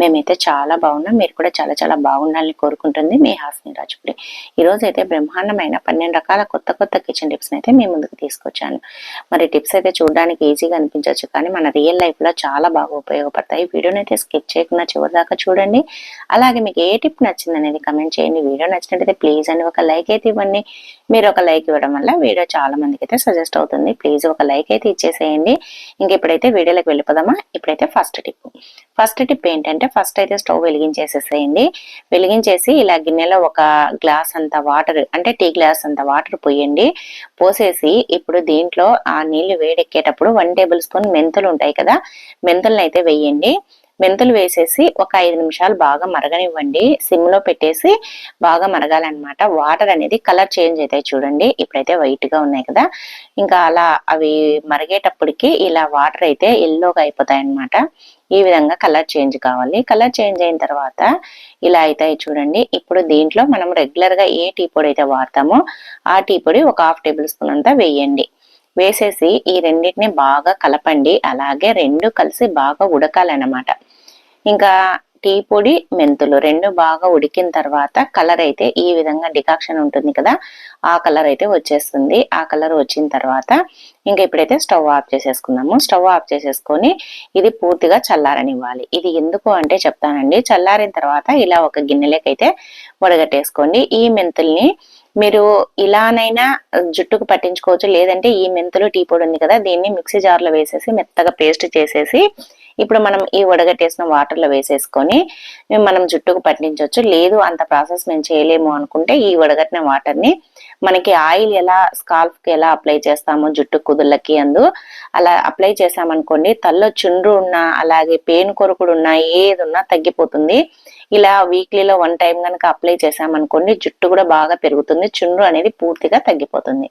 మేమైతే చాలా బాగున్నాం. మీరు కూడా చాలా చాలా బాగుండాలని కోరుకుంటుంది మీ హాస్ని రాజుపురి ఈ అయితే బ్రహ్మాండమైన పన్నెండు రకాల కొత్త కొత్త కిచెన్ టిప్స్ అయితే మీ ముందుకు తీసుకొచ్చాను. మరి టిప్స్ అయితే చూడడానికి ఈజీగా అనిపించవచ్చు కానీ మన రియల్ లైఫ్లో చాలా బాగా ఉపయోగపడతాయి. వీడియోని అయితే స్కిప్ చేయకుండా చివరిదాకా చూడండి. అలాగే మీకు ఏ టిప్ నచ్చింది అనేది కమెంట్ చేయండి. వీడియో నచ్చినట్టయితే ప్లీజ్ అని ఒక లైక్ అయితే ఇవ్వండి. మీరు ఒక లైక్ ఇవ్వడం వల్ల వీడియో చాలా మందికి అయితే సజెస్ట్ అవుతుంది. ప్లీజ్ ఒక లైక్ అయితే ఇచ్చేసేయండి. ఇంక ఇప్పుడైతే వీడియోలోకి వెళ్ళిపోదామా? ఇప్పుడైతే ఫస్ట్ టిప్ ఫస్ట్ టిప్ ఏంటంటే ఫస్ట్ అయితే స్టవ్ వెలిగించేసేసేయండి. వెలిగించేసి ఇలా గిన్నెలో ఒక గ్లాస్ అంత వాటర్ అంటే టీ గ్లాస్ అంత వాటర్ పోయండి. పోసేసి ఇప్పుడు దీంట్లో ఆ నీళ్ళు వేడెక్కేటప్పుడు వన్ టేబుల్ స్పూన్ మెంతులు ఉంటాయి కదా మెంతులను అయితే వేయండి. మెంతులు వేసేసి ఒక ఐదు నిమిషాలు బాగా మరగనివ్వండి. సిమ్లో పెట్టేసి బాగా మరగాలన్నమాట. వాటర్ అనేది కలర్ చేంజ్ అవుతాయి చూడండి. ఇప్పుడైతే వైట్గా ఉన్నాయి కదా. ఇంకా అలా అవి మరిగేటప్పటికి ఇలా వాటర్ అయితే ఎల్లోగా అయిపోతాయి అన్నమాట ఈ విధంగా కలర్ చేంజ్ కావాలి. కలర్ చేంజ్ అయిన తర్వాత ఇలా అవుతాయి చూడండి. ఇప్పుడు దీంట్లో మనం రెగ్యులర్గా ఏ టీ పొడి అయితే వాడతామో ఆ టీ పొడి ఒక హాఫ్ టేబుల్ స్పూన్ అంతా వేయండి. వేసేసి ఈ రెండింటిని బాగా కలపండి. అలాగే రెండు కలిసి బాగా ఉడకాలన్నమాట. ఇంకా టీ పొడి మెంతులు రెండు బాగా ఉడికిన తర్వాత కలర్ అయితే ఈ విధంగా డికాక్షన్ ఉంటుంది కదా ఆ కలర్ అయితే వచ్చేస్తుంది. ఆ కలర్ వచ్చిన తర్వాత ఇంకా ఇప్పుడైతే స్టవ్ ఆఫ్ చేసేసుకుందాము. స్టవ్ ఆఫ్ చేసేసుకొని ఇది పూర్తిగా చల్లారనివ్వాలి. ఇది ఎందుకు అంటే చెప్తానండి. చల్లారిన తర్వాత ఇలా ఒక గిన్నెలకైతే వడగట్టేసుకోండి. ఈ మెంతుల్ని మీరు ఇలానైనా జుట్టుకు పట్టించుకోవచ్చు. లేదంటే ఈ మెంతులు టీ పొడి ఉంది కదా దీన్ని మిక్సీ జార్లో వేసేసి మెత్తగా పేస్ట్ చేసేసి ఇప్పుడు మనం ఈ వడగట్టేసిన వాటర్లో వేసేసుకొని మనం జుట్టుకు పట్టించవచ్చు లేదు అంత ప్రాసెస్ మేము చేయలేము అనుకుంటే ఈ వడగట్టిన వాటర్ని మనకి ఆయిల్ ఎలా స్కాల్ఫ్కి ఎలా అప్లై చేస్తామో జుట్టు కుదుళ్ళకి అందు అలా అప్లై చేసామనుకోండి తల్లో చుండ్రు ఉన్నా అలాగే పేను కొరుకుడు ఉన్నా ఏది ఉన్నా తగ్గిపోతుంది. ఇలా వీక్లీలో వన్ టైం కనుక అప్లై చేసామనుకోండి జుట్టు కూడా బాగా పెరుగుతుంది చుండ్రు అనేది పూర్తిగా తగ్గిపోతుంది.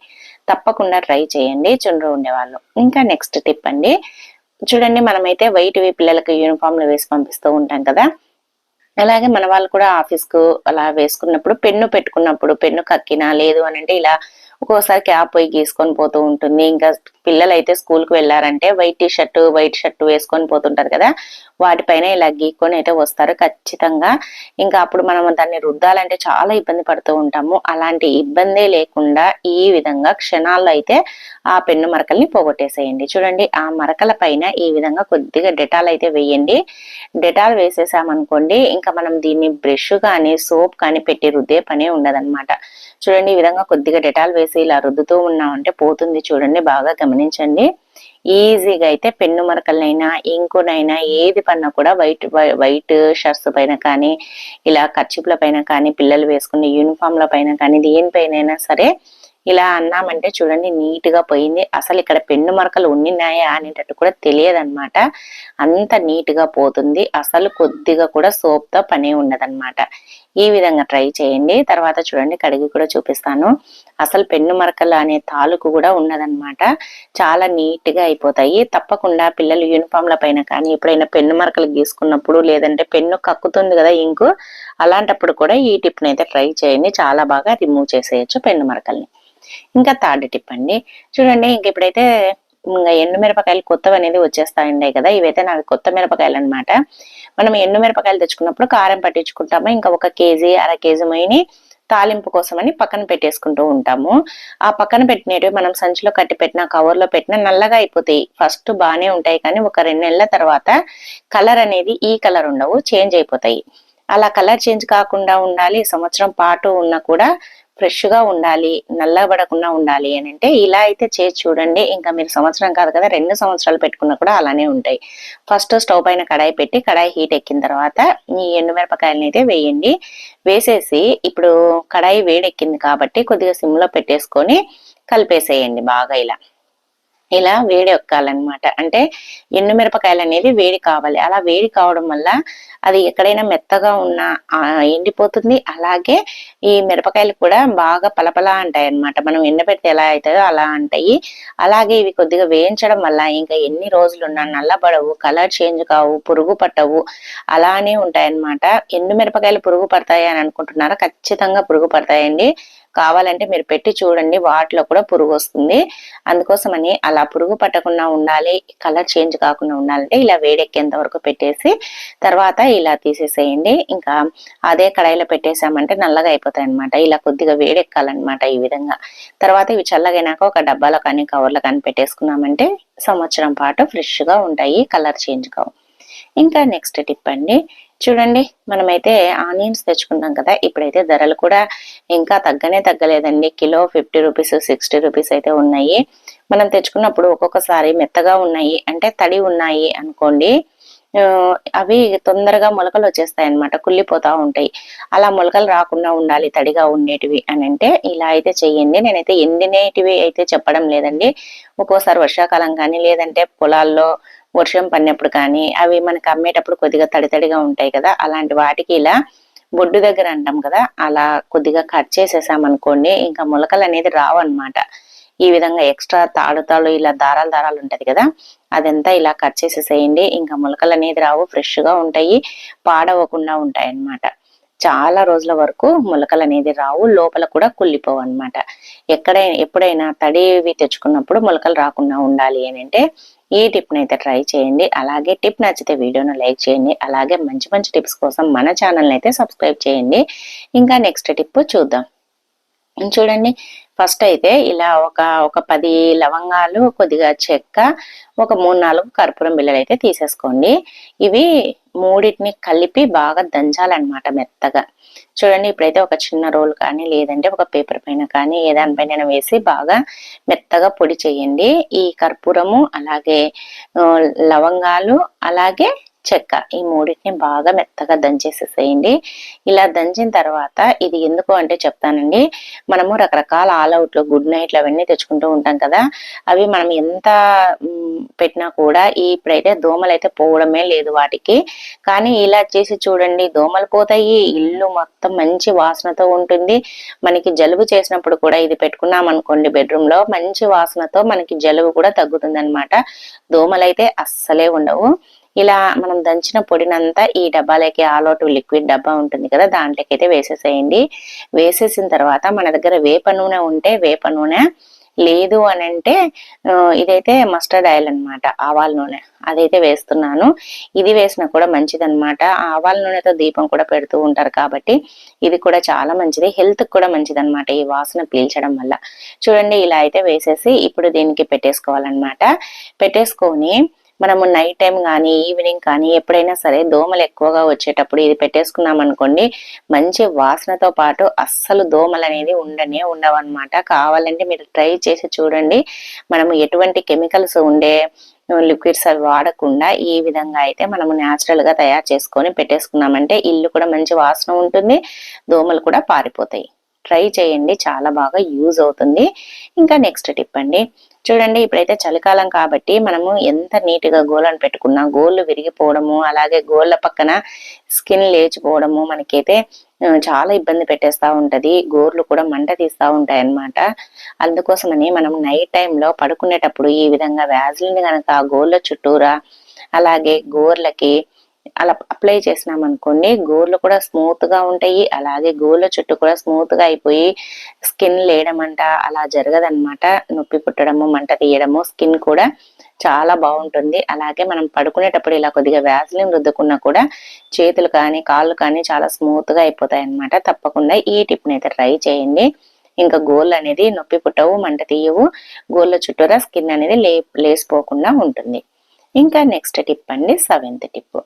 తప్పకుండా ట్రై చేయండి చుండ్రు ఉండేవాళ్ళు ఇంకా నెక్స్ట్ టిప్ అండి చూడండి మనమైతే వైట్ వి పిల్లలకి యూనిఫామ్లు వేసి పంపిస్తూ ఉంటాం కదా. అలాగే మన వాళ్ళు కూడా ఆఫీస్కు అలా వేసుకున్నప్పుడు పెన్ను పెట్టుకున్నప్పుడు పెన్ను కక్కినా లేదు అని అంటే ఇలా ఒక్కోసారి క్యాప్ పోయి గీసుకొని పోతూ ఉంటుంది. ఇంకా పిల్లలు అయితే స్కూల్కి వెళ్ళారంటే white T shirt white shirt వేసుకొని పోతుంటారు కదా. వాటిపైన ఇలా గీక్కొని అయితే వస్తారు ఖచ్చితంగా. ఇంకా అప్పుడు మనం దాన్ని రుద్దాలంటే చాలా ఇబ్బంది పడుతూ ఉంటాము. అలాంటి ఇబ్బంది లేకుండా ఈ విధంగా క్షణాల్లో అయితే ఆ పెన్ను మరకల్ని పోగొట్టేసేయండి. చూడండి ఆ మరకల పైన ఈ విధంగా కొద్దిగా డెటాల్ అయితే వేయండి. డెటాల్ వేసేసామనుకోండి ఇంకా మనం దీన్ని బ్రష్ కానీ సోప్ కానీ పెట్టి రుద్దే పనే ఉండదన్నమాట. చూడండి ఈ విధంగా కొద్దిగా డెటాల్ వేసి ఇలా రుద్దుతూ ఉన్నామంటే పోతుంది చూడండి బాగా గమనించండి. ఈజీగా అయితే పెన్ను మరకలనైనా ఇంకునైనా ఏది పన్నా కూడా వైట్ వైట్ షర్ట్స్ పైన కానీ ఇలా కర్చిప్ల పైన కానీ పిల్లలు వేసుకునే యూనిఫామ్ల పైన కానీ దేనిపైన సరే ఇలా అన్నామంటే చూడండి నీట్గా పోయింది. అసలు ఇక్కడ పెన్ను మరకలు ఉండినాయా అనేటట్టు కూడా తెలియదన్నమాట. అంత నీట్గా పోతుంది. అసలు కొద్దిగా కూడా సోప్తో పనే ఉండదన్నమాట. ఈ విధంగా ట్రై చేయండి. తర్వాత చూడండి కడిగి కూడా చూపిస్తాను. అసలు పెన్ను మరకలు అనే తాలూకు కూడా ఉన్నదనమాట చాలా నీట్గా అయిపోతాయి. తప్పకుండా పిల్లలు యూనిఫామ్ల పైన కానీ ఎప్పుడైనా పెన్ను మరకలు గీసుకున్నప్పుడు లేదంటే పెన్ను కక్కుతుంది కదా ఇంకు అలాంటప్పుడు కూడా ఈ టిప్ అయితే ట్రై చేయండి. చాలా బాగా రిమూవ్ చేసేయచ్చు పెన్ను మరకల్ని. ఇంకా థర్డ్ టిప్ అండి. చూడండి ఇంక ఇప్పుడైతే ఎండు మిరపకాయలు కొత్తవి అనేది వచ్చేస్తాయండి కదా ఇవైతే నాకు కొత్త మిరపకాయలు అనమాట మనం ఎండు మిరపకాయలు తెచ్చుకున్నప్పుడు కారం పట్టించుకుంటాము ఇంకా ఒక కేజీ అర కేజీ మైని తాలింపు కోసం అని పక్కన పెట్టేసుకుంటూ ఉంటాము. ఆ పక్కన పెట్టినవి మనం సంచిలో కట్టి పెట్టిన కవర్లో పెట్టిన నల్లగా అయిపోతాయి. ఫస్ట్ బాగానే ఉంటాయి కానీ ఒక రెండు నెలల తర్వాత కలర్ అనేది ఈ కలర్ ఉండవు చేంజ్ అయిపోతాయి. అలా కలర్ చేంజ్ కాకుండా ఉండాలి సంవత్సరం పాటు ఉన్నా కూడా ఫ్రెష్గా ఉండాలి నల్లబడకుండా ఉండాలి అని అంటే ఇలా అయితే చేసి చూడండి. ఇంకా మీరు సంవత్సరం కాదు కదా రెండు సంవత్సరాలు పెట్టుకున్నా కూడా అలానే ఉంటాయి. ఫస్ట్ స్టవ్ పైన కడాయి పెట్టి కడాయి హీట్ ఎక్కిన తర్వాత ఈ ఎండుమిరపకాయలని అయితే వేయండి. వేసేసి ఇప్పుడు కడాయి వేడెక్కింది కాబట్టి కొద్దిగా సిమ్లో పెట్టేసుకొని కలిపేసేయండి బాగా ఇలా. ఇలా వేడి ఎక్కాలన్నమాట అంటే ఎండు మిరపకాయలు అనేది వేడి కావాలి. అలా వేడి కావడం వల్ల అది ఎక్కడైనా మెత్తగా ఉన్నా ఎండిపోతుంది. అలాగే ఈ మిరపకాయలు కూడా బాగా పలపలా అంటాయి అనమాట మనం ఎండబెడితే ఎలా అవుతాయో అలా అంటాయి. అలాగే ఇవి కొద్దిగా వేయించడం వల్ల ఇంకా ఎన్ని రోజులు ఉన్నా నల్లబడవు కలర్ చేంజ్ కావు పురుగు పట్టవు. అలానే ఉంటాయన్నమాట. ఎండు మిరపకాయలు పురుగు పడతాయి అని అనుకుంటున్నారా? ఖచ్చితంగా పురుగు పడతాయండి. కావాలంటే మీరు పెట్టి చూడండి వాటిలో కూడా పురుగు వస్తుంది. అందుకోసమని అలా పురుగు పట్టకుండా ఉండాలి కలర్ చేంజ్ కాకుండా ఉండాలంటే ఇలా వేడెక్కేంత వరకు పెట్టేసి తర్వాత ఇలా తీసేసేయండి. ఇంకా అదే కడాయిలో పెట్టేసామంటే నల్లగా అయిపోతాయి అనమాట ఇలా కొద్దిగా వేడెక్కాలన్నమాట ఈ విధంగా. తర్వాత ఇవి చల్లగైనాక ఒక డబ్బాలో కానీ కవర్లో కానీ పెట్టేసుకున్నామంటే సంవత్సరం పాటు ఫ్రెష్గా ఉంటాయి కలర్ చేంజ్ కావు. ఇంకా నెక్స్ట్ టిప్ అండి చూడండి మనమైతే ఆనియన్స్ తెచ్చుకున్నాం కదా ఇప్పుడైతే ధరలు కూడా ఇంకా తగ్గనే తగ్గలేదండి. Kilo fifty rupees sixty rupees అయితే ఉన్నాయి. మనం తెచ్చుకున్నప్పుడు ఒక్కొక్కసారి మెత్తగా ఉన్నాయి అంటే తడి ఉన్నాయి అనుకోండి అవి తొందరగా మొలకలు వచ్చేస్తాయి అన్నమాట కుళ్ళిపోతా ఉంటాయి. అలా మొలకలు రాకుండా ఉండాలి తడిగా ఉండేటివి అని అంటే ఇలా అయితే చెయ్యండి. నేనైతే ఎండినేటివి అయితే చెప్పడం లేదండి. ఒక్కోసారి వర్షాకాలం కానీ లేదంటే పొలాల్లో వర్షం పడినప్పుడు కానీ అవి మనకి అమ్మేటప్పుడు కొద్దిగా తడి తడిగా ఉంటాయి కదా అలాంటి వాటికి ఇలా బొడ్డు దగ్గర అంటాం కదా అలా కొద్దిగా కట్ చేసేసామనుకోండి ఇంకా మొలకలు అనేది రావు అన్నమాట ఈ విధంగా ఎక్స్ట్రా తాడు తాడు ఇలా దారాలు దారాలు ఉంటది కదా అదంతా ఇలా కట్ చేసేసేయండి ఇంకా మొలకలు అనేది రావు ఫ్రెష్గా ఉంటాయి పాడవకుండా ఉంటాయి అన్నమాట చాలా రోజుల వరకు మొలకలు అనేది రావు లోపల కూడా కుళ్ళిపోవు అన్నమాట. ఎక్కడైనా ఎప్పుడైనా తడివి తెచ్చుకున్నప్పుడు మొలకలు రాకుండా ఉండాలి అని అంటే ఈ టిప్ అయితే ట్రై చేయండి. అలాగే టిప్ నచ్చితే వీడియోను లైక్ చేయండి. అలాగే మంచి మంచి టిప్స్ కోసం మన ఛానల్ అయితే సబ్స్క్రైబ్ చేయండి. ఇంకా నెక్స్ట్ టిప్ చూద్దాం. చూడండి ఫస్ట్ అయితే ఇలా ఒక ఒక పది లవంగాలు కొద్దిగా చెక్క ఒక మూడు నాలుగు కర్పూరం బిళ్ళలు అయితే తీసేసుకోండి. ఇవి మూడింటిని కలిపి బాగా దంచాలన్నమాట మెత్తగా. చూడండి ఇప్పుడైతే ఒక చిన్న రోల్ కానీ లేదంటే ఒక పేపర్ పైన కానీ ఏ దానిపైన వేసి బాగా మెత్తగా పొడి చేయండి. ఈ కర్పూరము అలాగే లవంగాలు అలాగే చెక్క. ఈ మూడింటిని బాగా మెత్తగా దంచేసేసేయండి. ఇలా దంచిన తర్వాత ఇది ఎందుకు అంటే చెప్తానండి. మనము రకరకాల ఆల్ అవుట్లు గుడ్ నైట్లు అవన్నీ తెచ్చుకుంటూ ఉంటాం కదా. అవి మనం ఎంత పెట్టినా కూడా ఇప్పుడైతే దోమలు అయితే పోవడమే లేదు వాటికి. కానీ ఇలా చేసి చూడండి దోమలు పోతాయి ఇల్లు మొత్తం మంచి వాసనతో ఉంటుంది. మనకి జలుబు చేసినప్పుడు కూడా ఇది పెట్టుకున్నాం అనుకోండి బెడ్రూమ్లో మంచి వాసనతో మనకి జలుబు కూడా తగ్గుతుంది అనమాట దోమలైతే అస్సలే ఉండవు. ఇలా మనం దంచిన పొడినంతా ఈ డబ్బాలోకి ఆల్ అవుట్ లిక్విడ్ డబ్బా ఉంటుంది కదా దాంట్లోకి అయితే వేసేసేయండి. వేసేసిన తర్వాత మన దగ్గర వేప నూనె ఉంటే వేప నూనె లేదు అని అంటే ఇదైతే మస్టర్డ్ ఆయిల్ అనమాట ఆవాల నూనె. అదైతే వేస్తున్నాను. ఇది వేసినా కూడా మంచిదన్నమాట. ఆవాల నూనెతో దీపం కూడా పెడుతూ ఉంటారు కాబట్టి ఇది కూడా చాలా మంచిది. హెల్త్ కూడా మంచిది అనమాట ఈ వాసన పీల్చడం వల్ల. చూడండి ఇలా అయితే వేసేసి ఇప్పుడు దీనికి పెట్టేసుకోవాలన్నమాట. పెట్టేసుకొని మనము నైట్ టైం కానీ ఈవినింగ్ కానీ ఎప్పుడైనా సరే దోమలు ఎక్కువగా వచ్చేటప్పుడు ఇది పెట్టేసుకున్నాం అనుకోండి మంచి వాసనతో పాటు అస్సలు దోమలు అనేది ఉండనే ఉండవన్నమాట. కావాలంటే మీరు ట్రై చేసి చూడండి మనము ఎటువంటి కెమికల్స్ ఉండే లిక్విడ్స్ అవి వాడకుండా ఈ విధంగా అయితే మనము న్యాచురల్గా తయారు చేసుకొని పెట్టేసుకున్నామంటే ఇల్లు కూడా మంచి వాసన ఉంటుంది దోమలు కూడా పారిపోతాయి. ట్రై చేయండి. చాలా బాగా యూజ్ అవుతుంది. ఇంకా నెక్స్ట్ టిప్ అండి. చూడండి ఇప్పుడైతే చలికాలం కాబట్టి మనము ఎంత నీట్గా గోళ్ళను పెట్టుకున్నా గోళ్ళు విరిగిపోవడము అలాగే గోళ్ళ పక్కన స్కిన్ లేచిపోవడము మనకైతే చాలా ఇబ్బంది పెట్టేస్తా ఉంటది. గోర్లు కూడా మంట తీస్తా ఉంటాయి అన్నమాట అందుకోసమని మనం నైట్ టైంలో పడుకునేటప్పుడు ఈ విధంగా వ్యాజిలిన్ కనుక గోళ్ళ చుట్టూరా అలాగే గోర్లకి అలా అప్లై చేసినాం అనుకోండి గోర్లు కూడా స్మూత్గా ఉంటాయి. అలాగే గోర్ల చుట్టూ కూడా స్మూత్గా అయిపోయి స్కిన్ లేయడం అంట అలా జరగదనమాట నొప్పి పుట్టడము మంట తీయడము స్కిన్ కూడా చాలా బాగుంటుంది. అలాగే మనం పడుకునేటప్పుడు ఇలా కొద్దిగా వ్యాజ్లిన్ రుద్దుకున్నా కూడా చేతులు కానీ కాళ్ళు కానీ చాలా స్మూత్గా అయిపోతాయి అన్నమాట తప్పకుండా ఈ టిప్ అయితే ట్రై చేయండి. ఇంకా గోళ్ళు అనేది నొప్పి పుట్టవు మంట తీయవు. గోళ్ళ చుట్టూరా స్కిన్ అనేది లే లేసిపోకుండా ఉంటుంది. ఇంకా నెక్స్ట్ టిప్ అండి సెవెంత్ టిప్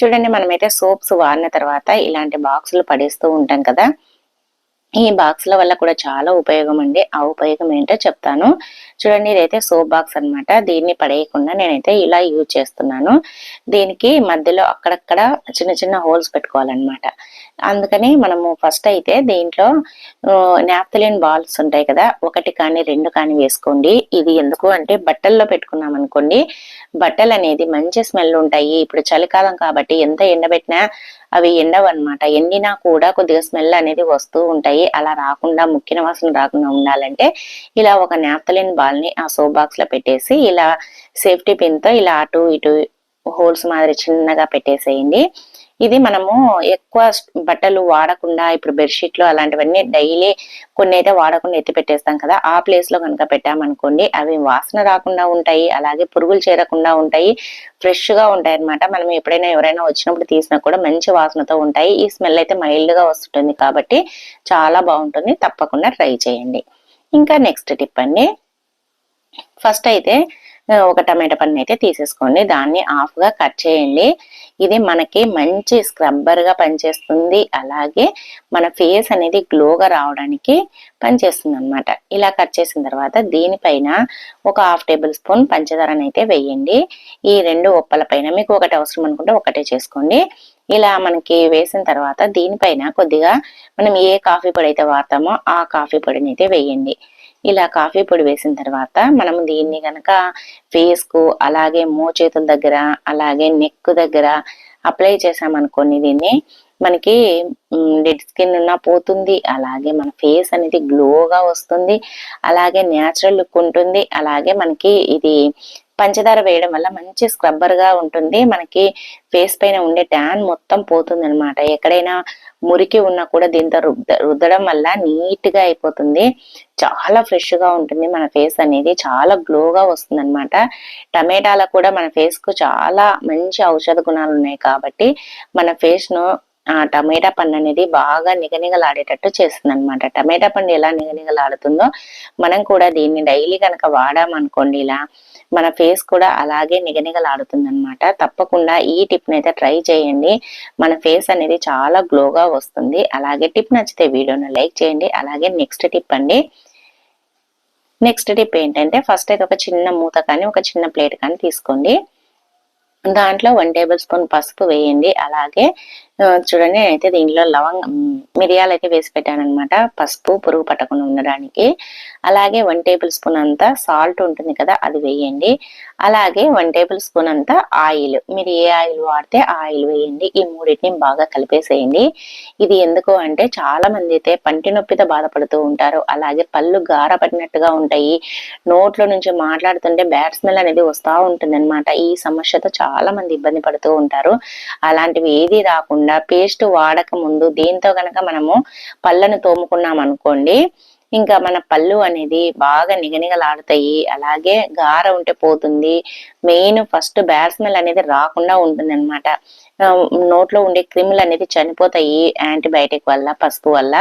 చూడండి మనమైతే సోప్స్ వాడిన తర్వాత ఇలాంటి బాక్సులు పడేస్తూ ఉంటాం కదా. ఈ బాక్స్ల వల్ల కూడా చాలా ఉపయోగం అండి. ఆ ఉపయోగం ఏంటో చెప్తాను. చూడండి ఇదైతే సోప్ బాక్స్ అన్నమాట. దీన్ని పడేయకుండా నేనైతే ఇలా యూజ్ చేస్తున్నాను. దీనికి మధ్యలో అక్కడక్కడ చిన్న చిన్న హోల్స్ పెట్టుకోవాలన్నమాట. అందుకని మనము ఫస్ట్ అయితే దీంట్లో నాప్తలిన్ బాల్స్ ఉంటాయి కదా ఒకటి కానీ రెండు కానీ వేసుకోండి. ఇది ఎందుకు అంటే బట్టల్లో పెట్టుకున్నాం అనుకోండి బట్టలు అనేది మంచి స్మెల్ ఉంటాయి. ఇప్పుడు చలికాలం కాబట్టి ఎంత ఎండబెట్టినా అవి ఎండవు అనమాట ఎండినా కూడా కొద్దిగా స్మెల్ అనేది వస్తూ ఉంటాయి. అలా రాకుండా ముక్కిన వాసన రాకుండా ఉండాలంటే ఇలా ఒక నాప్తలిన్ బాల్ని ఆ సోప్ బాక్స్లో పెట్టేసి ఇలా సేఫ్టీ పిన్తో ఇలా అటు ఇటు హోల్స్ మాదిరి చిన్నగా పెట్టేసేయండి. ఇది మనము ఎక్కువ బట్టలు వాడకుండా ఇప్పుడు బెడ్షీట్లు అలాంటివన్నీ డైలీ కొన్ని అయితే వాడకుండా ఎత్తి పెట్టేస్తాం కదా ఆ ప్లేస్లో కనుక పెట్టామనుకోండి అవి వాసన రాకుండా ఉంటాయి అలాగే పురుగులు చేరకుండా ఉంటాయి ఫ్రెష్గా ఉంటాయి అనమాట మనం ఎప్పుడైనా ఎవరైనా వచ్చినప్పుడు తీసినా కూడా మంచి వాసనతో ఉంటాయి. ఈ స్మెల్ అయితే మైల్డ్గా వస్తుంటుంది కాబట్టి చాలా బాగుంటుంది. తప్పకుండా ట్రై చేయండి. ఇంకా నెక్స్ట్ టిప్ అండి. ఫస్ట్ అయితే ఒక టమాటా పన్ను అయితే తీసేసుకోండి. దాన్ని హాఫ్గా కట్ చేయండి. ఇది మనకి మంచి స్క్రబ్బర్గా పనిచేస్తుంది. అలాగే మన ఫేస్ అనేది గ్లోగా రావడానికి పనిచేస్తుంది అనమాట ఇలా కట్ చేసిన తర్వాత దీనిపైన ఒక హాఫ్ టేబుల్ స్పూన్ పంచదారని అయితే వేయండి. ఈ రెండు ఉప్పల పైన మీకు ఒకటి అవసరం అనుకుంటే ఒకటే చేసుకోండి. ఇలా మనకి వేసిన తర్వాత దీనిపైన కొద్దిగా మనం ఏ కాఫీ పొడి అయితే వాడతామో ఆ కాఫీ పొడిని అయితే వేయండి. ఇలా కాఫీ పొడి వేసిన తర్వాత మనం దీన్ని గనక ఫేస్కు అలాగే మోచేతుల దగ్గర అలాగే నెక్ దగ్గర అప్లై చేసామనుకోండి దీన్ని మనకి డెడ్ స్కిన్ ఉన్నా పోతుంది అలాగే మన ఫేస్ అనేది గ్లోగా వస్తుంది అలాగే న్యాచురల్ లుక్ ఉంటుంది అలాగే మనకి ఇది పంచదార వేయడం వల్ల మంచి స్క్రబ్బర్గా ఉంటుంది. మనకి ఫేస్ పైన ఉండే ట్యాన్ మొత్తం పోతుంది అనమాట ఎక్కడైనా మురికి ఉన్నా కూడా దీంతో రుద్ద రుద్దడం వల్ల నీట్గా అయిపోతుంది. చాలా ఫ్రెష్గా ఉంటుంది మన ఫేస్ అనేది. చాలా గ్లోగా వస్తుంది అనమాట టమాటాల కూడా మన ఫేస్కు చాలా మంచి ఔషధ గుణాలు ఉన్నాయి కాబట్టి మన ఫేస్ను ఆ టమాటా పండు అనేది బాగా నిగనిగలాడేటట్టు చేస్తుంది అనమాట టమాటా పండు ఎలా నిగనిగలాడుతుందో మనం కూడా దీన్ని డైలీ కనుక వాడామనుకోండి ఇలా మన ఫేస్ కూడా అలాగే నిగనిగలాడుతుంది అనమాట తప్పకుండా ఈ టిప్ అయితే ట్రై చేయండి. మన ఫేస్ అనేది చాలా గ్లోగా వస్తుంది. అలాగే టిప్ నచ్చితే వీడియోను లైక్ చేయండి. అలాగే నెక్స్ట్ టిప్ అండి. నెక్స్ట్ టిప్ ఏంటంటే ఫస్ట్ అయితే ఒక చిన్న మూత కానీ ఒక చిన్న ప్లేట్ కానీ తీసుకోండి. దాంట్లో వన్ టేబుల్ స్పూన్ పసుపు వేయండి. అలాగే చూడండి నేనైతే దీంట్లో లవంగ మిరియాలు అయితే వేసి పెట్టాను అనమాట పసుపు పురుగు పట్టకుండా ఉండడానికి. అలాగే వన్ టేబుల్ స్పూన్ అంతా సాల్ట్ ఉంటుంది కదా అది వేయండి. అలాగే వన్ టేబుల్ స్పూన్ అంతా ఆయిల్. మీరు ఏ ఆయిల్ వాడితే ఆ ఆయిల్ వేయండి. ఈ మూడింటిని బాగా కలిపేసేయండి. ఇది ఎందుకు అంటే చాలా మంది అయితే పంటి నొప్పితో బాధపడుతూ ఉంటారు. అలాగే పళ్ళు గార పడినట్టుగా ఉంటాయి. నోట్లో నుంచి మాట్లాడుతుంటే బ్యాడ్ స్మెల్ అనేది వస్తూ ఉంటుంది ఈ సమస్యతో చాలా చాలా మంది ఇబ్బంది పడుతూ ఉంటారు. అలాంటివి ఏది రాకుండా పేస్ట్ వాడక ముందు దీంతో గనక మనము పళ్ళను తోముకున్నాం అనుకోండి ఇంకా మన పళ్ళు అనేది బాగా నిగనిగలాడుతాయి అలాగే గార ఉంటే పోతుంది. మెయిన్ ఫస్ట్ బ్యాడ్ స్మెల్ అనేది రాకుండా ఉంటుంది అనమాట నోట్లో ఉండే క్రిములు అనేది చనిపోతాయి యాంటీబయాటిక్ వల్ల పసుపు వల్ల.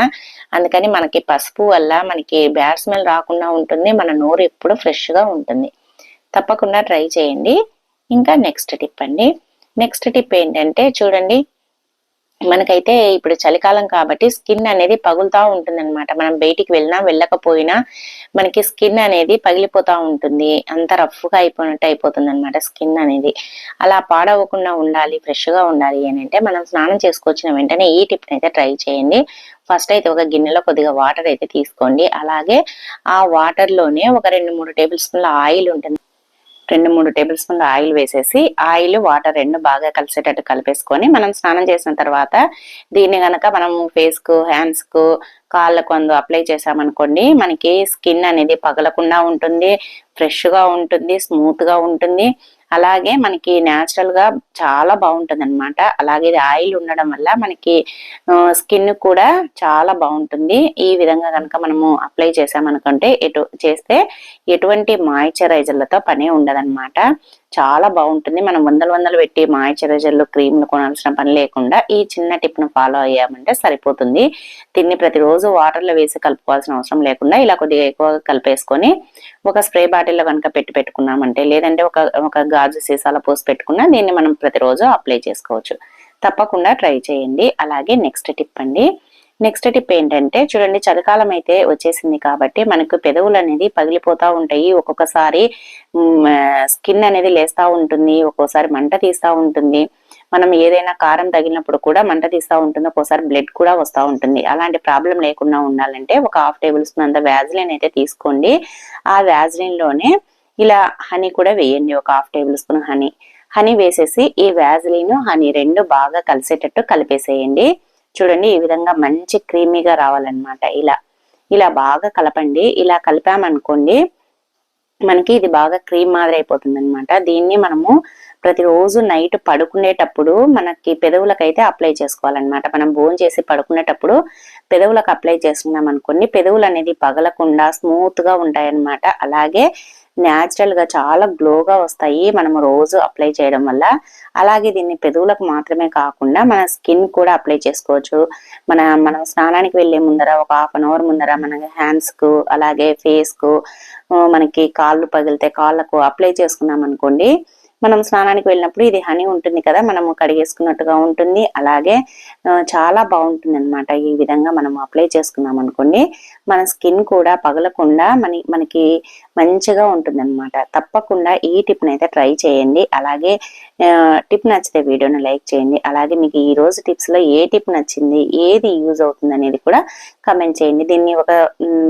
అందుకని మనకి పసుపు వల్ల మనకి బ్యాడ్ స్మెల్ రాకుండా ఉంటుంది మన నోరు ఎప్పుడు ఫ్రెష్గా ఉంటుంది. తప్పకుండా ట్రై చేయండి. ఇంకా నెక్స్ట్ టిప్ అండి. నెక్స్ట్ టిప్ ఏంటంటే చూడండి మనకైతే ఇప్పుడు చలికాలం కాబట్టి స్కిన్ అనేది పగులుతూ ఉంటుంది అనమాట మనం బయటికి వెళ్ళినా వెళ్ళకపోయినా మనకి స్కిన్ అనేది పగిలిపోతా ఉంటుంది. అంత రఫ్గా అయిపోయినట్టు అయిపోతుంది అనమాట స్కిన్ అనేది. అలా పాడవకుండా ఉండాలి ఫ్రెష్గా ఉండాలి అని అంటే మనం స్నానం చేసుకొచ్చిన వెంటనే ఈ టిప్ అయితే ట్రై చేయండి. ఫస్ట్ అయితే ఒక గిన్నెలో కొద్దిగా వాటర్ అయితే తీసుకోండి. అలాగే ఆ వాటర్లోనే ఒక రెండు మూడు టేబుల్ స్పూన్ల ఆయిల్ ఉంటుంది. రెండు మూడు టేబుల్ స్పూన్ల ఆయిల్ వేసేసి ఆయిల్ వాటర్ రెండు బాగా కలిసేటట్టు కలిపేసుకొని మనం స్నానం చేసిన తర్వాత దీన్ని గనక మనం ఫేస్కు కాళ్ళకు అందు అప్లై చేసామనుకోండి మనకి స్కిన్ అనేది పగలకుండా ఉంటుంది ఫ్రెష్గా ఉంటుంది స్మూత్గా ఉంటుంది. అలాగే మనకి న్యాచురల్గా చాలా బాగుంటుంది అనమాట అలాగే ఇది ఆయిల్ ఉండడం వల్ల మనకి స్కిన్ కూడా చాలా బాగుంటుంది. ఈ విధంగా కనుక మనము అప్లై చేసామనుకుంటే ఎటు చేస్తే ఎటువంటి మాయిశ్చరైజర్లతో పనే ఉండదన్నమాట. చాలా బాగుంటుంది. మనం వందలు వందలు పెట్టి మాయిశ్చరైజర్లు క్రీమ్లు కొనాల్సిన పని లేకుండా ఈ చిన్న టిప్ను ఫాలో అయ్యామంటే సరిపోతుంది. దీన్ని ప్రతిరోజు వాటర్లో వేసి కలుపుకోవాల్సిన అవసరం లేకుండా ఇలా కొద్దిగా ఎక్కువగా కలిపేసుకొని ఒక స్ప్రే బాటిల్లో కనుక పెట్టి పెట్టుకున్నామంటే లేదంటే ఒక ఒక గాజు సీసాలో పోసి పెట్టుకున్నా దీన్ని మనం ప్రతిరోజు అప్లై చేసుకోవచ్చు. తప్పకుండా ట్రై చేయండి. అలాగే నెక్స్ట్ టిప్ అండి. నెక్స్ట్ టిప్ ఏంటంటే చూడండి చలికాలం అయితే వచ్చేసింది కాబట్టి మనకు పెదవులు అనేది పగిలిపోతా ఉంటాయి. ఒక్కొక్కసారి స్కిన్ అనేది లేస్తా ఉంటుంది ఒక్కోసారి మంట తీస్తా ఉంటుంది. మనం ఏదైనా కారం తగిలినప్పుడు కూడా మంట తీస్తూ ఉంటుంది ఒక్కోసారి బ్లడ్ కూడా వస్తూ ఉంటుంది. అలాంటి ప్రాబ్లం లేకుండా ఉండాలంటే ఒక హాఫ్ టేబుల్ స్పూన్ అంత వ్యాజ్లిన్ అయితే తీసుకోండి. ఆ వ్యాజ్లిన్లోనే ఇలా హనీ కూడా వేయండి ఒక half tablespoon honey. Honey వేసేసి ఈ వ్యాజ్లిన్ హనీ రెండు బాగా కలిసేటట్టు కలిపేసేయండి. చూడండి ఈ విధంగా మంచి క్రీమీగా రావాలన్నమాట. ఇలా ఇలా బాగా కలపండి. ఇలా కలిపామనుకోండి మనకి ఇది బాగా క్రీమ్ మాదిరి అయిపోతుంది అనమాట దీన్ని మనము ప్రతిరోజు నైట్ పడుకునేటప్పుడు మనకి పెదవులకైతే అప్లై చేసుకోవాలన్నమాట. మనం భోజనం చేసి పడుకునేటప్పుడు పెదవులకు అప్లై చేసుకున్నాం అనుకోండి పెదవులు అనేది పగలకుండా స్మూత్గా ఉంటాయన్నమాట. అలాగే న్యాచురల్గా చాలా గ్లోగా వస్తాయి. మనం రోజు అప్లై చేయడం వల్ల. అలాగే దీన్ని పెదవులకు మాత్రమే కాకుండా మన స్కిన్ కూడా అప్లై చేసుకోవచ్చు. మన మనం స్నానానికి వెళ్ళే ముందర ఒక హాఫ్ అన్ అవర్ ముందర మన హ్యాండ్స్కు అలాగే ఫేస్కు మనకి కాళ్ళు పగిలితే కాళ్ళకు అప్లై చేసుకున్నాం అనుకోండి మనం స్నానానికి వెళ్ళినప్పుడు ఇది హనీ ఉంటుంది కదా మనము కడిగేసుకున్నట్టుగా ఉంటుంది. అలాగే చాలా బాగుంటుంది అనమాట ఈ విధంగా మనం అప్లై చేసుకున్నాం అనుకోండి మన స్కిన్ కూడా పగలకుండా మన మనకి మంచిగా ఉంటుంది అనమాట తప్పకుండా ఈ టిప్ని అయితే ట్రై చేయండి. అలాగే టిప్ నచ్చితే వీడియోని లైక్ చేయండి. అలాగే మీకు ఈ రోజు టిప్స్లో ఏ టిప్ నచ్చింది ఏది యూజ్ అవుతుంది అనేది కూడా కమెంట్ చేయండి. దీన్ని ఒక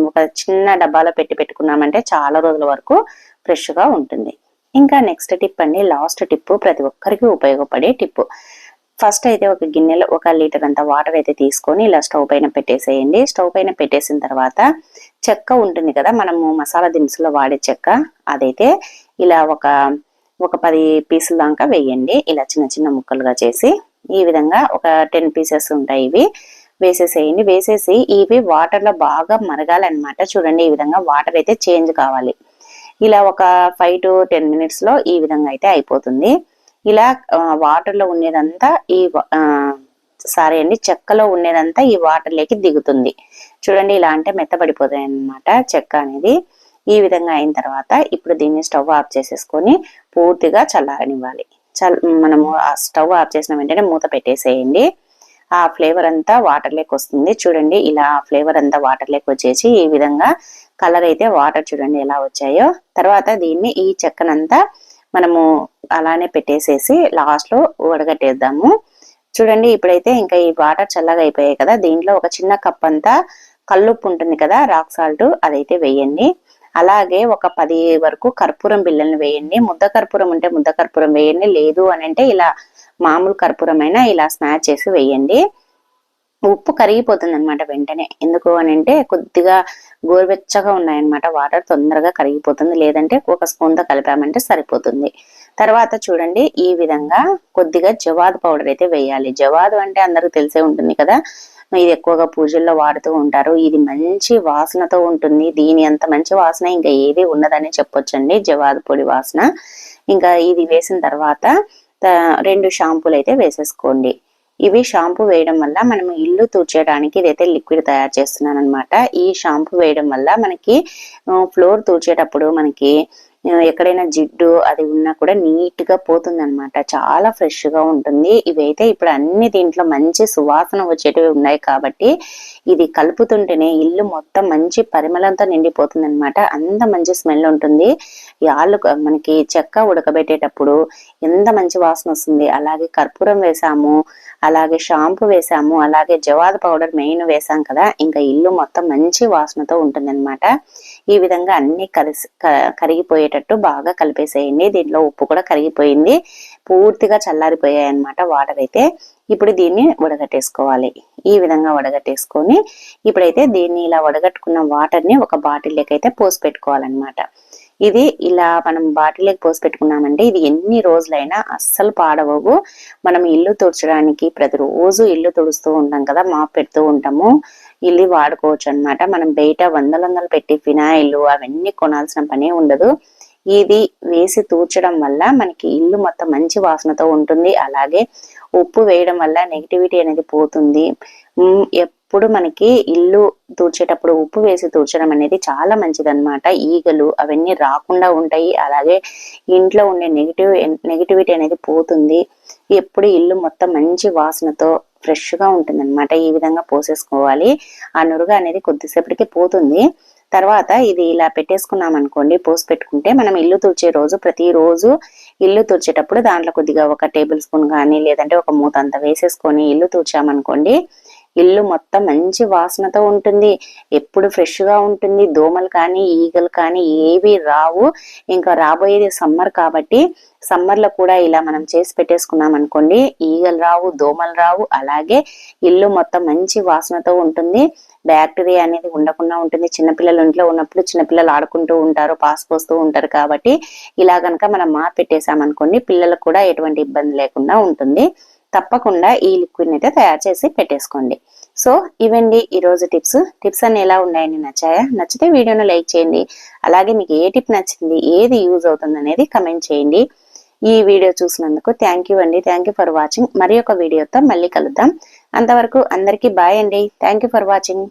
ఒక చిన్న డబ్బాలో పెట్టి పెట్టుకున్నామంటే చాలా రోజుల వరకు ఫ్రెష్గా ఉంటుంది. ఇంకా నెక్స్ట్ టిప్ అండి లాస్ట్ టిప్ ప్రతి ఒక్కరికి ఉపయోగపడే టిప్ ఫస్ట్ అయితే ఒక గిన్నెలో ఒక లీటర్ అంత వాటర్ అయితే తీసుకొని ఇలా స్టవ్ పైన పెట్టేసేయండి. స్టవ్ పైన పెట్టేసిన తర్వాత చెక్క ఉంటుంది కదా మనము మసాలా దినుసులో వాడే చెక్క అదైతే ఇలా ఒక ఒక పది పీసుల దాకా వేయండి. ఇలా చిన్న చిన్న ముక్కలుగా చేసి ఈ విధంగా ఒక టెన్ పీసెస్ ఉంటాయి ఇవి. వేసేసేయండి. వేసేసి ఇవి వాటర్లో బాగా మరగాలన్నమాట. చూడండి ఈ విధంగా వాటర్ అయితే చేంజ్ కావాలి. ఇలా ఒక ఫైవ్ టు టెన్ మినిట్స్లో ఈ విధంగా అయితే అయిపోతుంది. ఇలా వాటర్లో ఉండేదంతా ఈ సారీ అండి చెక్కలో ఉండేదంతా ఈ వాటర్ లేకి దిగుతుంది. చూడండి ఇలా అంటే మెత్తబడిపోతుంది అనమాట చెక్క అనేది. ఈ విధంగా అయిన తర్వాత ఇప్పుడు దీన్ని స్టవ్ ఆఫ్ చేసేసుకొని పూర్తిగా చల్లారనివ్వాలి. చల్ మనము ఆ స్టవ్ ఆఫ్ చేసిన వెంటనే మూత పెట్టేసేయండి. ఆ ఫ్లేవర్ అంతా వాటర్ లేక్ వస్తుంది. చూడండి ఇలా ఫ్లేవర్ అంతా వాటర్ లేక్ వచ్చేసి ఈ విధంగా కలర్ అయితే వాటర్ చూడండి ఎలా వచ్చాయో. తర్వాత దీన్ని ఈ చెక్కనంతా మనము అలానే పెట్టేసేసి లాస్ట్లో ఉడగట్టేద్దాము చూడండి ఇప్పుడైతే ఇంకా ఈ వాటర్ చల్లగా అయిపోయాయి కదా. దీంట్లో ఒక చిన్న కప్ అంతా కల్లుప్పు ఉంటుంది కదా రాక్ సాల్ట్ అదైతే వేయండి. అలాగే ఒక పది వరకు కర్పూరం బిళ్ళలను వేయండి. ముద్ద కర్పూరం ఉంటే ముద్ద కర్పూరం వేయండి. లేదు అని అంటే ఇలా మామూలు కర్పూరం అయినా ఇలా స్నాచ్ చేసి వేయండి. ఉప్పు కరిగిపోతుంది అనమాట వెంటనే. ఎందుకు అని అంటే కొద్దిగా గోరువెచ్చగా ఉన్నాయన్నమాట. వాటర్ తొందరగా కరిగిపోతుంది. లేదంటే ఒక స్పూన్తో కలిపామంటే సరిపోతుంది. తర్వాత చూడండి ఈ విధంగా కొద్దిగా జవాదు పౌడర్ అయితే వేయాలి. జవాదు అంటే అందరికి తెలిసే ఉంటుంది కదా. ఇది ఎక్కువగా పూజల్లో వాడుతూ ఉంటారు. ఇది మంచి వాసనతో ఉంటుంది. దీని అంత మంచి వాసన ఇంకా ఏది ఉన్నదని చెప్పొచ్చండి. జవాదు పొడి వాసన. ఇంకా ఇది వేసిన తర్వాత రెండు షాంపూలు అయితే వేసేసుకోండి. ఇవి షాంపూ వేయడం వల్ల మనం ఇల్లు తూచేయడానికి ఇదైతే లిక్విడ్ తయారు చేస్తున్నాను అనమాట ఈ షాంపూ వేయడం వల్ల మనకి ఫ్లోర్ తూర్చేటప్పుడు మనకి ఎక్కడైనా జిడ్డు అది ఉన్నా కూడా నీట్గా పోతుంది అనమాట చాలా ఫ్రెష్గా ఉంటుంది. ఇవైతే ఇప్పుడు అన్ని దీంట్లో మంచి సువాసన వచ్చేటివి ఉన్నాయి కాబట్టి ఇది కలుపుతుంటేనే ఇల్లు మొత్తం మంచి పరిమళంతో నిండిపోతుంది అనమాట అంత మంచి స్మెల్ ఉంటుంది. ఈ ఆలు మనకి చెక్క ఉడకబెట్టేటప్పుడు ఎంత మంచి వాసన వస్తుంది. అలాగే కర్పూరం వేసాము అలాగే షాంపూ వేసాము అలాగే జవాద్ పౌడర్ మెయిన్ వేసాం కదా ఇంకా ఇల్లు మొత్తం మంచి వాసనతో ఉంటుంది ఈ విధంగా అన్ని కలిసి కరిగిపోయేటట్టు బాగా కలిపేసేయండి. దీంట్లో ఉప్పు కూడా కరిగిపోయింది. పూర్తిగా చల్లారిపోయాయి అన్నమాట వాటర్ అయితే ఇప్పుడు దీన్ని వడగట్టేసుకోవాలి. ఈ విధంగా వడగట్టేసుకొని ఇప్పుడైతే దీన్ని ఇలా వడగట్టుకున్న వాటర్ని ఒక బాటిల్లోకి అయితే పోసి పెట్టుకోవాలన్నమాట ఇది ఇలా మనం బాటిల్లోకి పోసి పెట్టుకున్నామంటే ఇది ఎన్ని రోజులైనా అస్సలు పాడవవు. మనం ఇల్లు తుడచడానికి ప్రతిరోజు ఇల్లు తుడుస్తూ ఉంటాం కదా మాప్ పెడుతూ ఉంటాము. ఇల్లు వాడుకోవచ్చు అన్నమాట మనం బయట వందల వందలు పెట్టి ఫినాయిల్ అవన్నీ కొనాల్సిన పనే ఉండదు. ఇది వేసి తూర్చడం వల్ల మనకి ఇల్లు మొత్తం మంచి వాసనతో ఉంటుంది. అలాగే ఉప్పు వేయడం వల్ల నెగిటివిటీ అనేది పోతుంది. ఎప్పుడు మనకి ఇల్లు తూర్చేటప్పుడు ఉప్పు వేసి తూర్చడం అనేది చాలా మంచిదన్నమాట. ఈగలు అవన్నీ రాకుండా ఉంటాయి. అలాగే ఇంట్లో ఉండే నెగిటివ్ నెగిటివిటీ అనేది పోతుంది. ఎప్పుడు ఇల్లు మొత్తం మంచి వాసనతో ఫ్రెష్గా ఉంటుంది అనమాట ఈ విధంగా పోసేసుకోవాలి. ఆ నురుగ అనేది కొద్దిసేపటికి పోతుంది. తర్వాత ఇది ఇలా పెట్టేసుకున్నాం అనుకోండి పోసి పెట్టుకుంటే మనం ఇల్లు తుడిచే రోజు ప్రతిరోజు ఇల్లు తుడిచేటప్పుడు దాంట్లో కొద్దిగా ఒక టేబుల్ స్పూన్ కానీ లేదంటే ఒక మూత అంత వేసేసుకొని ఇల్లు తుడిచామనుకోండి ఇల్లు మొత్తం మంచి వాసనతో ఉంటుంది. ఎప్పుడు ఫ్రెష్గా ఉంటుంది. దోమలు కానీ ఈగలు కానీ ఏవి రావు. ఇంకా రాబోయేది సమ్మర్ కాబట్టి సమ్మర్లో కూడా ఇలా మనం చేసి పెట్టేసుకున్నాం అనుకోండి. ఈగలు రావు దోమలు రావు. అలాగే ఇల్లు మొత్తం మంచి వాసనతో ఉంటుంది. బ్యాక్టీరియా అనేది ఉండకుండా ఉంటుంది. చిన్నపిల్లలు ఇంట్లో ఉన్నప్పుడు చిన్నపిల్లలు ఆడుకుంటూ ఉంటారు పాస్ పోస్తూ ఉంటారు కాబట్టి ఇలా కనుక మనం మా పెట్టేసామనుకోండి పిల్లలకు కూడా ఎటువంటి ఇబ్బంది లేకుండా ఉంటుంది. తప్పకుండా ఈ లిక్విడ్ అయితే తయారు చేసి పెట్టేసుకోండి. సో ఇవండి ఈరోజు టిప్స్ టిప్స్ అన్ని ఎలా ఉన్నాయని నచ్చాయా? నచ్చితే వీడియోను లైక్ చేయండి. అలాగే మీకు ఏ టిప్ నచ్చింది? ఏది యూజ్ అవుతుంది అనేది కమెంట్ చేయండి. ఈ వీడియో చూసినందుకు థ్యాంక్ యూ అండి. థ్యాంక్ యూ ఫర్ వాచింగ్ మరి ఒక వీడియోతో మళ్ళీ కలుద్దాం. అంతవరకు అందరికీ బాయ్ అండి. Thank you for watching